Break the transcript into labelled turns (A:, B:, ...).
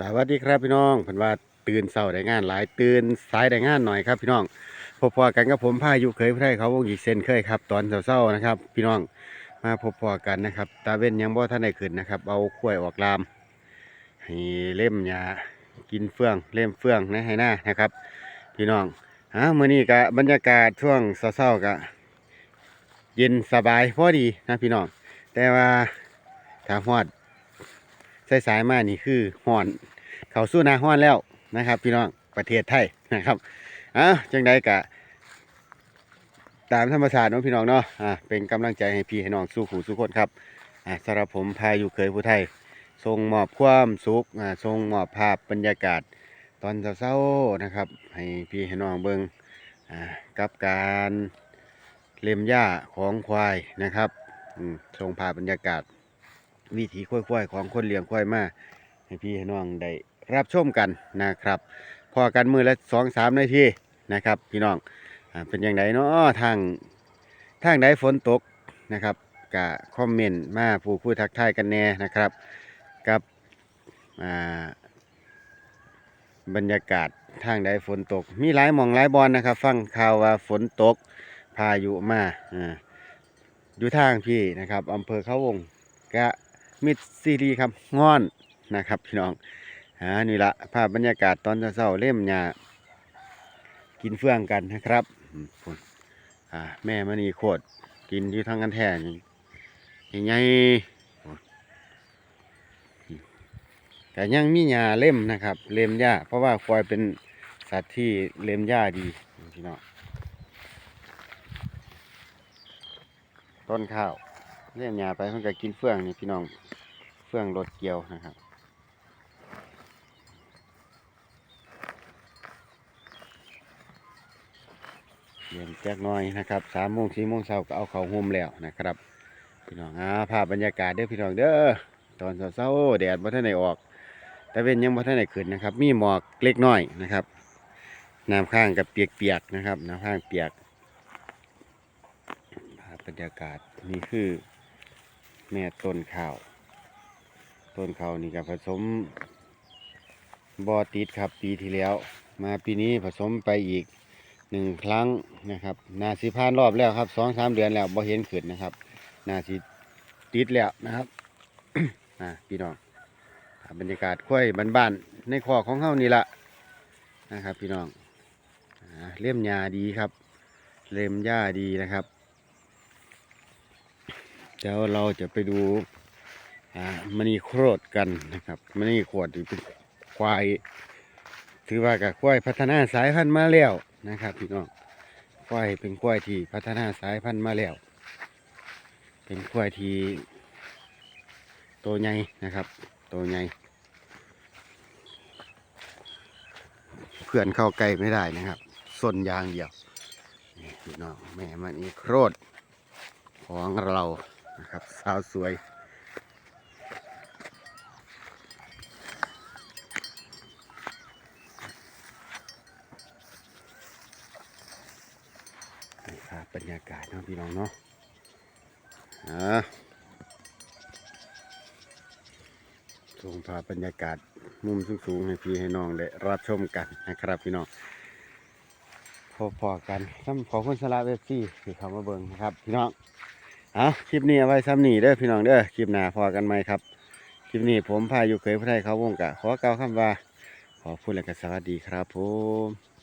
A: สวัสดีครับพี่น้องเพิ่นว่าตื่นเช้าได้งานหลายตื่นสายได้งานหน่อยครับพี่น้องพบพอกันกับผมพายุเคยพไทยเขาวงอีกเส้นเคยครับตอนเช้าๆนะครับ พี่น้องมาพบพอกันนะครับตาเว้นยังบ่ทันได้ขึ้นนะครับ เอาข้วยออกลามให้เล่มหญ้ากินเฟื่องเล่มเฟื่องนะให้หน้านะครับ พี่น้องฮะมื้อนี้ก็บรรยากาศช่วงเช้าๆก็เย็นสบายพอดีนะพี่น้องแต่ว่าถ้าฮอด สายๆมานี่คือห่อน เขาสู้นาห้อนแล้วนะครับ พี่น้องประเทศไทยนะครับอะจังใดกะ ตามธรรมชาติเนาะพี่น้องเนาะอะเป็นกำลังใจให้พี่ให้น้องสู้ขู่สู้คนครับอะสำหรับผมพาอยู่เคยผู้ไทยทรงมอบความสุขอะทรงมอบภาพบรรยากาศตอนเช้าๆนะครับ ให้พี่ให้น้องเบิงอะกับการเล็มหญ้าของควายนะครับอืมทรงภาพบรรยากาศ วิถีควายๆของคนเลี้ยงควายมาให้พี่ให้น้องได้รับชมกันนะครับพอกันมือละสองสามนาทีนะครับ พี่น้องเป็นอย่างไรเนาะทางทางใดฝนตกนะครับกะคอมเมนต์มาผู้ผู้ทักทายกันแน่นะครับ กับบรรยากาศทางใดฝนตก มีหลายมองหลายบอลนะครับ ฟังข่าวว่าฝนตกพายุมาอ่าอยู่ทางพี่นะครับอำเภอเขาวงกะ มิดซีรีครับง่อนนะครับพี่น้องอ่านี่ละภาพบรรยากาศตอนเช้าเล่มหญ้ากินเฟื่องกันนะครับอืมพุ่นอ่าแม่มณีโคตรกินอยู่ทางกันแท่นี่ใหญ่แต่ยังมีหญ้าเล่มนะครับ เล่มหญ้าเพราะว่าควายเป็นสัตว์ที่เล่มหญ้าดีพี่น้องต้นข้าว เลี้ยงหญ้าไปเพิ่นก็กินเฟื่องนี่พี่น้อง เฟื่องรถเกี่ยวนะครับเรียนแจ๊กน้อยนะครับสามโมงสี่โมงเช้าก็เอาเขาห่มแล้วนะครับ พี่น้องอ่าภาพบรรยากาศเด้อพี่น้องเด้อตอนเช้าๆแดดบ่ทันได้ออก แต่เว้นยังบ่ทันได้ขึ้นนะครับ มีหมอกเล็กน้อยนะครับน้ำข้างกับเปียกๆนะครับน้ำข้างเปียกภาพบรรยากาศนี่คือ แม่ต้นข้าว ต้นข้าวนี่ก็ผสมบอติดครับปีที่แล้ว มาปีนี้ผสมไปอีกหนึ่งครั้งนะครับ นาสิพานรอบแล้วครับสองสามเดือนแล้วบ่เห็นขึ้นนะครับ นาสิติดแล้วนะครับอ่าพี่น้องบรรยากาศค่อยบ้านๆในคอของเฮานี่ละนะครับ พี่น้องเล่มหญ้าดีครับ เล่มหญ้าดีนะครับ ดี๋ยวเราจะไปดูมณีโครดกันนะครับมณีโครดเป็นควาย ถือว่ากับควายพัฒนาสายพันธุ์มาแล้วนะครับพี่น้องควายเป็นควายที่พัฒนาสายพันธุ์มาแล้ว เป็นควายที่โตใหญ่นะครับโตใหญ่เพื่อนเข้าใกล้ไม่ได้นะครับส้นยางเดียวนี่พี่น้องแม่มันอีโครดของเรา นะครับ สาวสวย นี่ครับบรรยากาศเนาะพี่น้องเนาะอ่าส่งภาพบรรยากาศมุมสูงๆให้พี่ให้น้องได้รับชมกันนะครับพี่น้องพอๆกันซ้ำขอคุณสละเวฟซี่ที่เขามาเบิ่งนะครับ พี่น้อง เอาคลิปนี้เอาไว้ซ้ำนี่เด้อพี่น้องเด้อคลิปหน้าพอกันไหมครับ คลิปนี้ผมพาอยู่เคยพระไทยเขาวงกะขอกล่าวคำว่า ขอพูดและก็สวัสดีครับผม